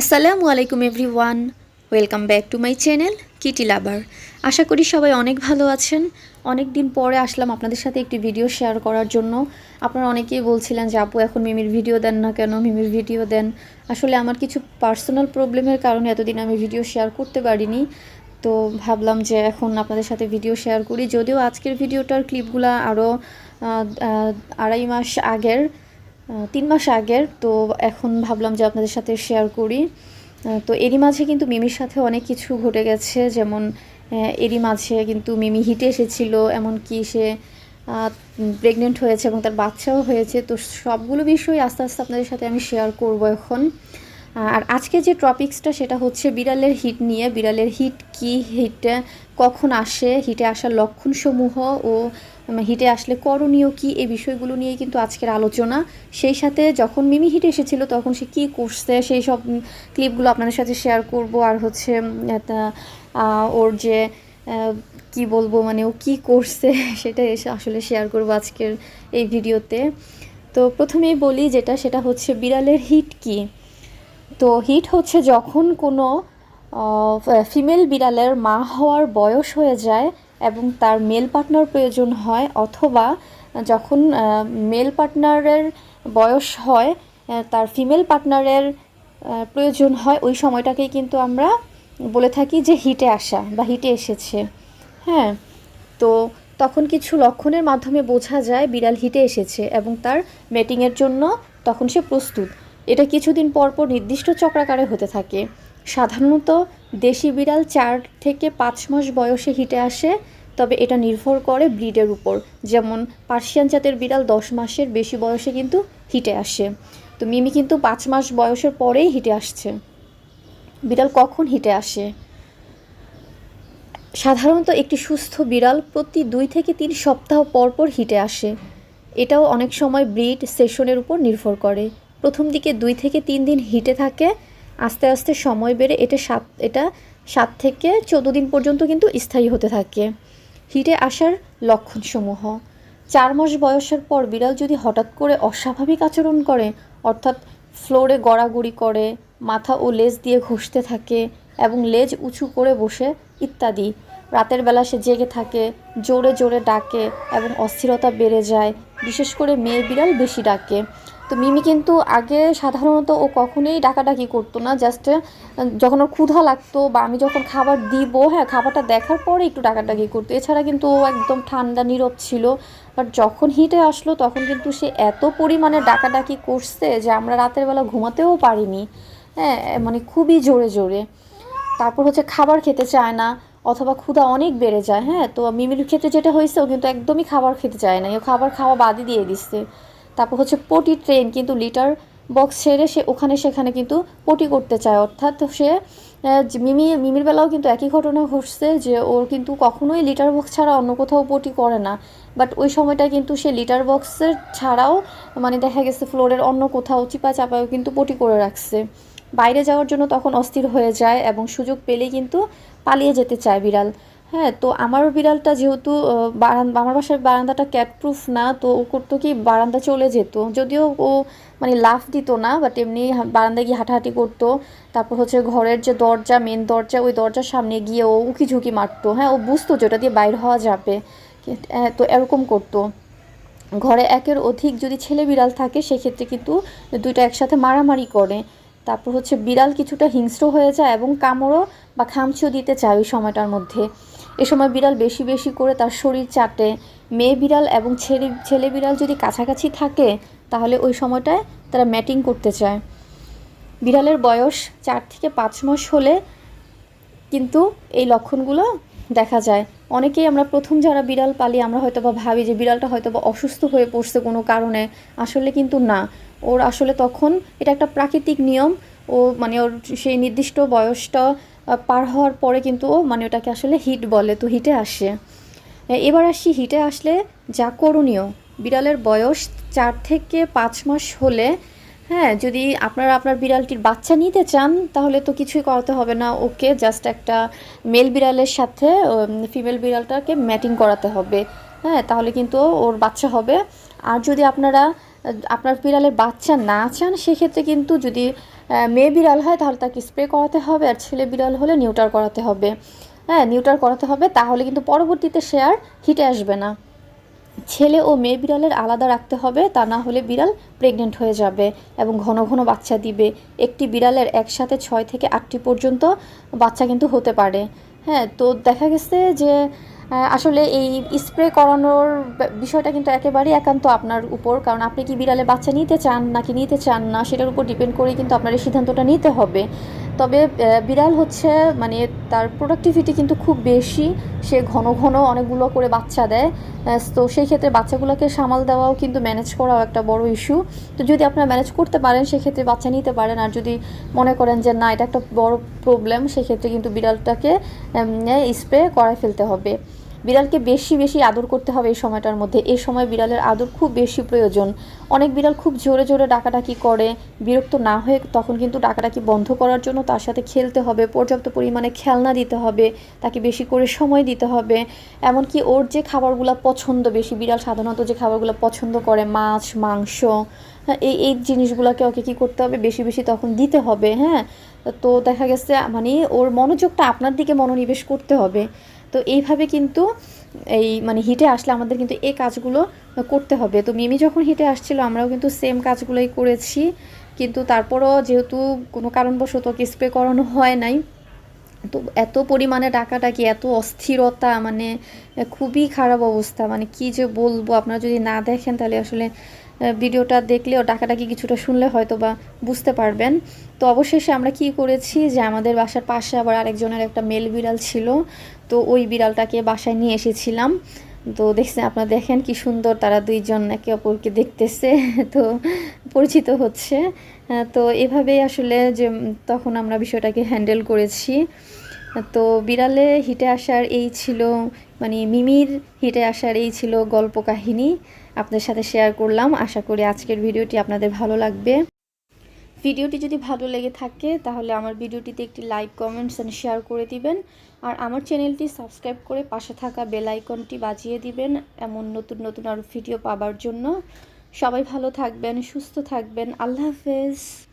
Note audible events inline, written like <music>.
আসসালামু আলাইকুম everyone, welcome back to my channel kitty lover. আশা করি সবাই অনেক ভালো আছেন। অনেক দিন পরে আসলাম আপনাদের সাথে একটি ভিডিও শেয়ার করার জন্য। আপনারা অনেকেই বলছিলেন যে, আপু, এখন মিমির ভিডিও দেন না কেন? মিমির ভিডিও দেন। আসলে আমার কিছু পার্সোনাল প্রবলেমের কারণে এতদিন আমি ভিডিও শেয়ার করতে পারিনি। তো ভাবলাম যে, এখন আপনাদের সাথে ভিডিও শেয়ার করি। যদিও আজকের ভিডিওটার ক্লিপগুলো আরও আড়াই মাস আগের তিন মাস আগের, তো এখন ভাবলাম যে আপনাদের সাথে শেয়ার করি। তো এরই মাঝে কিন্তু মিমির সাথে অনেক কিছু ঘটে গেছে, যেমন এরই মাঝে কিন্তু মিমি হিটে এসেছিল, এমনকি সে প্রেগনেন্ট হয়েছে এবং তার বাচ্চাও হয়েছে। তো সবগুলো বিষয় আস্তে আস্তে আপনাদের সাথে আমি শেয়ার করব এখন। আর আজকে যে টপিক্সটা সেটা হচ্ছে বিড়ালের হিট নিয়ে। বিড়ালের হিট কি, হিটে কখন আসে, হিটে আসার লক্ষণসমূহ ও হিটে আসলে করণীয় কি? এই বিষয়গুলো নিয়ে কিন্তু আজকের আলোচনা। সেই সাথে যখন মিমি হিটে এসেছিল, তখন সে কী করছে? সেই সব ক্লিপগুলো আপনাদের সাথে শেয়ার করব। আর হচ্ছে ওর যে কি বলব মানে ও কী করছে <laughs> সেটা এসে আসলে শেয়ার করব আজকের এই ভিডিওতে। তো প্রথমেই বলি যেটা, সেটা হচ্ছে বিড়ালের হিট কি? তো হিট হচ্ছে যখন কোনো ফিমেল বিড়ালের মা হওয়ার বয়স হয়ে যায় এবং তার মেল পার্টনার প্রয়োজন হয় অথবা যখন মেল পার্টনারের বয়স হয় তার ফিমেল পার্টনারের প্রয়োজন হয়, ওই সময়টাকেই কিন্তু আমরা বলে থাকি যে হিটে আসা বা হিটে এসেছে। হ্যাঁ তো তখন কিছু লক্ষণের মাধ্যমে বোঝা যায় বিড়াল হিটে এসেছে এবং তার মেটিংয়ের জন্য তখন সে প্রস্তুত। এটা কিছুদিন পর পর নির্দিষ্ট চক্রাকারে হতে থাকে। সাধারণত দেশি বিড়াল চার থেকে পাঁচ মাস বয়সে হিটে আসে, তবে এটা নির্ভর করে ব্রিডের উপর। যেমন, পার্সিয়ান জাতের বিড়াল দশ মাসের বেশি বয়সে কিন্তু হিটে আসে। তো মিমি কিন্তু পাঁচ মাস বয়সের পরেই হিটে আসছে। বিড়াল কখন হিটে আসে? সাধারণত একটি সুস্থ বিড়াল প্রতি দুই থেকে তিন সপ্তাহ পর পর হিটে আসে। এটাও অনেক সময় ব্রিড সেশনের উপর নির্ভর করে। প্রথম দিকে দুই থেকে তিন দিন হিটে থাকে আস্তে আস্তে সময় বেড়ে এটা সাত এটা সাত থেকে চোদ্দ দিন পর্যন্ত কিন্তু স্থায়ী হতে থাকে। হিটে আসার লক্ষণসমূহ। চার মাস বয়সের পর বিড়াল যদি হঠাৎ করে অস্বাভাবিক আচরণ করে, অর্থাৎ ফ্লোরে গড়াগড়ি করে, মাথা ও লেজ দিয়ে ঘষতে থাকে এবং লেজ উঁচু করে বসে ইত্যাদি, রাতের বেলা সে জেগে থাকে, জোরে জোরে ডাকে এবং অস্থিরতা বেড়ে যায়, বিশেষ করে মেয়ে বিড়াল বেশি ডাকে। তো মিমি কিন্তু আগে সাধারণত ও কখনোই ডাকাডাকি করতো না জাস্ট যখন ওর ক্ষুধা লাগতো বা আমি যখন খাবার দিব হ্যাঁ খাবারটা দেখার পরে একটু ডাকাডাকি করতো। এছাড়া কিন্তু ও একদম ঠান্ডা, নীরব ছিল। বাট যখন হিটে আসলো, তখন কিন্তু সে এত পরিমাণে ডাকাডাকি করছে যে আমরা রাতের বেলা ঘুমাতেও পারিনি। হ্যাঁ মানে খুবই জোরে জোরে। তারপর হচ্ছে খাবার খেতে চায় না, অথবা ক্ষুধা অনেক বেড়ে যায়। হ্যাঁ তো মিমির ক্ষেত্রে যেটা হয়েছে, ও কিন্তু একদমই খাবার খেতে চায় না ও খাবার খাওয়া বাদই দিয়ে দিচ্ছে। তারপর হচ্ছে পটি ট্রেন কিন্তু লিটার বক্স ছেড়ে সে ওখানে সেখানে কিন্তু পটি করতে চায়। অর্থাৎ সে মিমি, মিমির বেলাও কিন্তু একই ঘটনা ঘটছে যে ওর কিন্তু কখনোই লিটার বক্স ছাড়া অন্য কোথাও পটি করে না। বাট ওই সময়টা কিন্তু সে লিটার বক্সের ছাড়াও মানে দেখা গেছে ফ্লোরের অন্য কোথাও চিপা চাপাও কিন্তু পটি করে রাখছে। বাইরে যাওয়ার জন্য তখন অস্থির হয়ে যায় এবং সুযোগ পেলেই কিন্তু পালিয়ে যেতে চায় বিড়াল। হ্যাঁ তো আমার বিড়ালটা যেহেতু আহ, বারান্দা আমার বাসার বারান্দাটা ক্যাট প্রুফ না তো ও করতো কি বারান্দা চলে যেত। যদিও ও মানে লাফ দিত না বাট এমনি বারান্দায় গিয়ে হাঁটাহাঁটি করতো। তারপর হচ্ছে ঘরের যে দরজা মেন দরজা ওই দরজার সামনে গিয়ে ও উকি ঝুঁকি মারতো। হ্যাঁ ও বুঝতো যে ওটা দিয়ে বাইর হওয়া যাবে। তো এরকম করতো। ঘরে একের অধিক যদি ছেলে বিড়াল থাকে সেক্ষেত্রে কিন্তু দুইটা একসাথে মারামারি করে। তারপর হচ্ছে বিড়াল কিছুটা হিংস্র হয়ে যায় এবং কামড়ও বা খামচিও দিতে চায় ওই সময়টার মধ্যে। এ সময় বিড়াল বেশি বেশি করে তার শরীর চাটে। মেয়ে বিড়াল এবং ছেলে ছেলে বিড়াল যদি কাছাকাছি থাকে, তাহলে ওই সময়টায় তারা ম্যাটিং করতে চায়। বিড়ালের বয়স চার থেকে পাঁচ মাস হলে কিন্তু এই লক্ষণগুলো দেখা যায়। অনেকেই আমরা প্রথম যারা বিড়াল পালি, আমরা হয়তো বা ভাবি যে বিড়ালটা হয়তো বা অসুস্থ হয়ে পড়ছে কোনো কারণে। আসলে কিন্তু না। ওর আসলে তখন এটা একটা প্রাকৃতিক নিয়ম। ও মানে ওর সেই নির্দিষ্ট বয়সটা পার হওয়ার পরে কিন্তু ও মানে ওটাকে আসলে হিট বলে, তো হিটে আসে। এবার আসি হিটে আসলে যা করণীয়। বিড়ালের বয়স চার থেকে পাঁচ মাস হলে হ্যাঁ যদি আপনারা আপনার বিড়ালটির বাচ্চা নিতে চান, তাহলে তো কিছুই করাতে হবে না। ওকে জাস্ট একটা মেল বিড়ালের সাথে ফিমেল বিড়ালটাকে ম্যাটিং করাতে হবে। হ্যাঁ তাহলে কিন্তু ওর বাচ্চা হবে। আর যদি আপনারা আপনার বিড়ালের বাচ্চা না চান, সেক্ষেত্রে কিন্তু যদি মেয়ে বিড়াল হয় তাহলে তাকে স্প্রে করাতে হবে আর ছেলে বিড়াল হলে নিউটার করাতে হবে। হ্যাঁ নিউটার করাতে হবে, তাহলে কিন্তু পরবর্তীতে সে আর হিটে আসবে না। ছেলে ও মেয়ে বিড়ালের আলাদা রাখতে হবে, তা না হলে বিড়াল প্রেগনেন্ট হয়ে যাবে এবং ঘন ঘন বাচ্চা দিবে। একটি বিড়ালের একসাথে ছয় থেকে আটটি পর্যন্ত বাচ্চা কিন্তু হতে পারে। হ্যাঁ তো দেখা গেছে যে আসলে এই স্প্রে করানোর বিষয়টা কিন্তু একেবারেই একান্ত আপনার উপর। কারণ আপনি কি বিড়ালে বাচ্চা নিতে চান নাকি নিতে চান না, সেটার উপর ডিপেন্ড করেই কিন্তু আপনার এই সিদ্ধান্তটা নিতে হবে। তবে বিড়াল হচ্ছে মানে তার প্রোডাক্টিভিটি কিন্তু খুব বেশি। সে ঘন ঘন অনেকগুলো করে বাচ্চা দেয়। তো সেই ক্ষেত্রে বাচ্চাগুলোকে সামাল দেওয়াও কিন্তু ম্যানেজ করাও একটা বড় ইস্যু তো যদি আপনারা ম্যানেজ করতে পারেন, সেক্ষেত্রে বাচ্চা নিতে পারেন। আর যদি মনে করেন যে না, এটা একটা বড় প্রবলেম সেক্ষেত্রে কিন্তু বিড়ালটাকে স্প্রে করায় ফেলতে হবে। বিড়ালকে বেশি বেশি আদর করতে হবে এই সময়টার মধ্যে। এই সময় বিড়ালের আদর খুব বেশি প্রয়োজন। অনেক বিড়াল খুব জোরে জোরে ডাকাডাকি করে বিরক্ত না হয়ে তখন কিন্তু ডাকাডাকি বন্ধ করার জন্য তার সাথে খেলতে হবে পর্যাপ্ত পরিমাণে খেলনা দিতে হবে তাকে বেশি করে সময় দিতে হবে। এমনকি ওর যে খাবারগুলো পছন্দ বেশি বিড়াল সাধারণত যে খাবারগুলো পছন্দ করে মাছ মাংস হ্যাঁ, এই এই জিনিসগুলোকে ওকে কী করতে হবে? বেশি বেশি তখন দিতে হবে হ্যাঁ? তো দেখা গেছে মানে ওর মনোযোগটা আপনার দিকে মনোনিবেশ করতে হবে। তো এইভাবে কিন্তু এই মানে হিটে আসলে আমাদের কিন্তু এই কাজগুলো করতে হবে। তো মিমি যখন হিটে আসছিল, আমরাও কিন্তু সেম কাজগুলোই করেছি। কিন্তু তারপরও যেহেতু কোনো কারণবশত স্প্রে করানো হয় নাই, তো এত পরিমাণে ডাকাডাকি এত অস্থিরতা মানে খুবই খারাপ অবস্থা। মানে কি যে বলব, আপনারা যদি না দেখেন তাহলে আসলে ভিডিওটা দেখলে দেখলেও ডাকাডাকি কিছুটা শুনলে হয়তো বা বুঝতে পারবেন। তো অবশেষে আমরা কি করেছি যে আমাদের বাসার পাশে আবার আরেকজনের একটা মেল বিড়াল ছিল, তো ওই বিড়ালটাকে বাসায় নিয়ে এসেছিলাম। তো দেখছেন, আপনারা দেখেন কি সুন্দর তারা দুইজন একে অপরকে দেখতেছে, <laughs> তো পরিচিত হচ্ছে। তো এভাবেই আসলে যে তখন আমরা বিষয়টাকে হ্যান্ডেল করেছি। তো বিড়ালে হিটে আসার এই ছিল মানে মিমির হিটে আসার এই ছিল গল্প কাহিনী। আপনাদের সাথে শেয়ার করলাম। আশা করি আজকের ভিডিওটি আপনাদের ভালো লাগবে। ভিডিওটি যদি ভালো লেগে থাকে, তাহলে আমার ভিডিওটিতে একটি লাইক কমেন্টস অ্যান্ড শেয়ার করে দিবেন। আর আমার চ্যানেলটি সাবস্ক্রাইব করে পাশে থাকা বেল আইকনটি বাজিয়ে দিবেন এমন নতুন নতুন আরও ভিডিও পাবার জন্য। সবাই ভালো থাকবেন, সুস্থ থাকবেন। আল্লাহ হাফেজ।